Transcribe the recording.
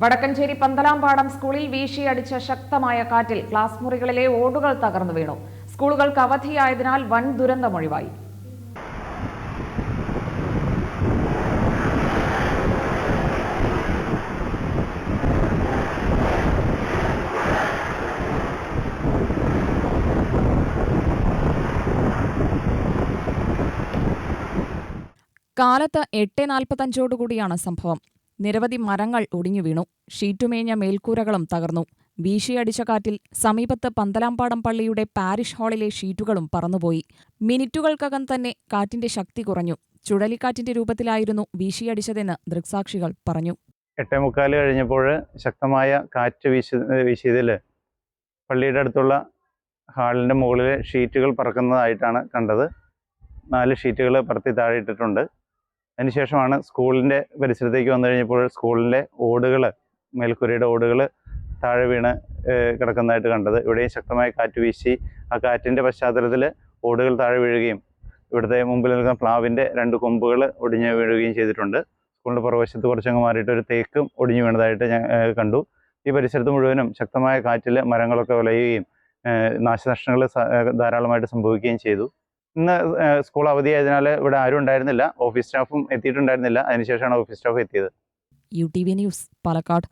വടക്കഞ്ചേരി പന്തലാംപാടം സ്കൂളിൽ വീശിയടിച്ച ശക്തമായ കാറ്റിൽ ക്ലാസ് മുറികളിലെ ഓടുകൾ തകർന്നു വീണു. സ്കൂളുകൾക്ക് അവധിയായതിനാൽ വൻ ദുരന്തമൊഴിവായി കാലത്ത് എട്ട് നാൽപ്പത്തഞ്ചോടുകൂടിയാണ് സംഭവം. നിരവധി മരങ്ങൾ ഒടിഞ്ഞു വീണു. ഷീറ്റുമേഞ്ഞ മേൽക്കൂരകളും തകർന്നു. വീശിയടിച്ച കാറ്റിൽ സമീപത്ത് പന്തലാംപാടം പള്ളിയുടെ പാരിഷ് ഹാളിലെ ഷീറ്റുകളും പറന്നുപോയി. മിനിറ്റുകൾക്കകം തന്നെ കാറ്റിന്റെ ശക്തി കുറഞ്ഞു. ചുഴലിക്കാറ്റിന്റെ രൂപത്തിലായിരുന്നു വീശിയടിച്ചതെന്ന് ദൃക്സാക്ഷികൾ പറഞ്ഞു. എട്ടേ മുക്കാൽ കഴിഞ്ഞപ്പോൾ ശക്തമായ കാറ്റ് വീശി വീശിയതിൽ പള്ളിയുടെ അടുത്തുള്ള ഹാളിന്റെ മുകളിലെ ഷീറ്റുകൾ പറക്കുന്നതായിട്ടാണ് കണ്ടത്. നാല് ഷീറ്റുകൾ പറത്തി താഴെ ഇട്ടിട്ടുണ്ട്. അതിനുശേഷമാണ് സ്കൂളിന്റെ പരിസരത്തേക്ക് വന്നു കഴിഞ്ഞപ്പോൾ സ്കൂളിന്റെ ഓടുകൾ മേൽക്കൂരയുടെ ഓടുകൾ താഴെ വീണ് കിടക്കുന്നതായിട്ട് കണ്ടത്. ഇവിടെയും ശക്തമായ കാറ്റ് വീശി ആ കാറ്റിന്റെ പശ്ചാത്തലത്തിൽ ഓടുകൾ താഴെ വീഴുകയും ഇവിടുത്തെ മുമ്പിൽ നിൽക്കുന്ന പ്ലാവിന്റെ രണ്ട് കൊമ്പുകൾ ഒടിഞ്ഞ് വീഴുകയും ചെയ്തിട്ടുണ്ട്. സ്കൂളിന്റെ പുറവശത്ത് കുറച്ചങ്ങ് മാറിയിട്ട് ഒരു തേക്കും ഒടിഞ്ഞു വീണതായിട്ട് ഞാൻ കണ്ടു. ഈ പരിസരത്ത് മുഴുവനും ശക്തമായ കാറ്റിൽ മരങ്ങളൊക്കെ ഉലയുകയും നാശനഷ്ടങ്ങൾ ധാരാളമായിട്ട് സംഭവിക്കുകയും ചെയ്തു. ഇന്ന് സ്കൂൾ അവധിയായതിനാൽ ഇവിടെ ആരും ഉണ്ടായിരുന്നില്ല. ഓഫീസ് സ്റ്റാഫും എത്തിയിട്ടുണ്ടായിരുന്നില്ല. അതിനുശേഷമാണ് ഓഫീസ് സ്റ്റാഫ് എത്തിയത്. U T V news Palakkad.